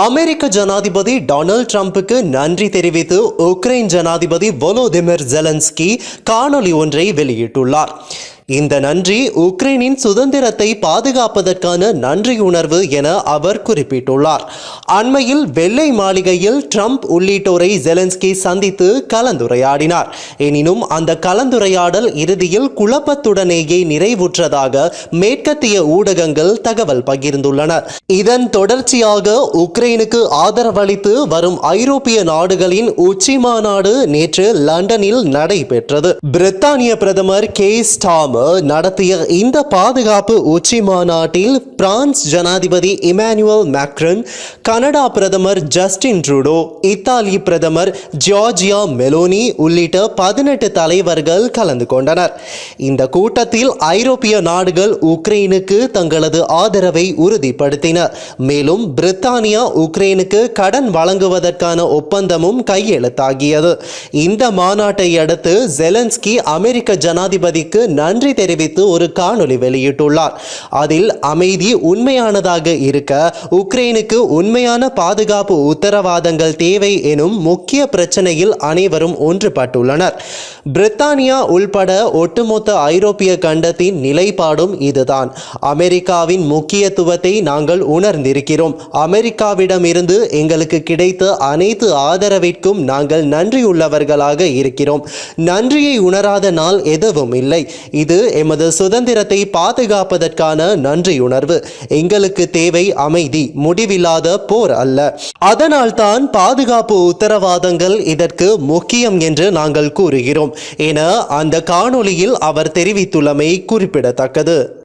அமெரிக்க ஜனாதிபதி டொனால்ட் ட்ரம்ப்புக்கு நன்றி தெரிவித்து உக்ரைன் ஜனாதிபதி வொலோதிமிர் ஜெலன்ஸ்கி காணொளி ஒன்றை வெளியிட்டுள்ளார். இந்த நன்றி உக்ரைனின் சுதந்திரத்தை பாதுகாப்பதற்கான நன்றியுணர்வு என அவர் குறிப்பிட்டுள்ளார். அண்மையில் வெள்ளை மாளிகையில் ட்ரம்ப் உள்ளிட்டோரை ஜெலன்ஸ்கி சந்தித்து கலந்துரையாடினார். எனினும் அந்த கலந்துரையாடல் இறுதியில் குழப்பத்துடனேயே நிறைவுற்றதாக மேற்கத்திய ஊடகங்கள் தகவல் பகிர்ந்துள்ளன. இதன் தொடர்ச்சியாக உக்ரைனுக்கு ஆதரவளித்து வரும் ஐரோப்பிய நாடுகளின் உச்சி மாநாடு நேற்று லண்டனில் நடைபெற்றது. பிரித்தானிய பிரதமர் கே. ஸ்டாம் நடத்திய இந்த பாதுகாப்பு உச்சி மாநாட்டில் பிரான்ஸ் ஜனாதிபதி இமானுவல் மேக்ரன் கனடா பிரதமர் ஜஸ்டின் ட்ரூடோ இத்தாலி பிரதமர் ஜார்ஜியா மெலோனி உள்ளிட்ட பதினெட்டு தலைவர்கள் கலந்து கொண்டனர். இந்த கூட்டத்தில் ஐரோப்பிய நாடுகள் உக்ரைனுக்கு தங்களது ஆதரவை உறுதிப்படுத்தின. மேலும் பிரித்தானியா உக்ரைனுக்கு கடன் வழங்குவதற்கான ஒப்பந்தமும் கையெழுத்தாகியது. இந்த மாநாட்டை அடுத்து ஜெலன்ஸ்கி அமெரிக்க ஜனாதிபதிக்கு நன்றி தெரிவித்து ஒரு காணொளி வெளியிட்டுள்ளார். அதில் அமைதி உண்மையானதாக இருக்க உக்ரைனுக்கு உண்மையான பாதுகாப்பு உத்தரவாதங்கள் தேவை எனும் முக்கிய பிரச்சனையில் அனைவரும் ஒன்றுபட்டுள்ளனர். பிரித்தானியா உள்பட ஒட்டுமொத்த ஐரோப்பிய கண்டத்தின் நிலைப்பாடும் இதுதான். அமெரிக்காவின் முக்கியத்துவத்தை நாங்கள் உணர்ந்திருக்கிறோம். அமெரிக்காவிடமிருந்து எங்களுக்கு கிடைத்த அனைத்து ஆதரவிற்கும் நாங்கள் நன்றியுள்ளவர்களாக இருக்கிறோம். நன்றியை உணராத நாள் எதுவும் இல்லை. இது எமது சுதந்திரத்தை பாதுகாப்பதற்கான நன்றியுணர்வு. எங்களுக்கு தேவை அமைதி முடிவில்லாத போர் அல்ல. அதனால்தான் பாதுகாப்பு உத்தரவாதங்கள் இதற்கு முக்கியம் என்று நாங்கள் கூறுகிறோம். என அந்த காணொளியில் அவர் தெரிவித்துள்ளமை குறிப்பிடத்தக்கது.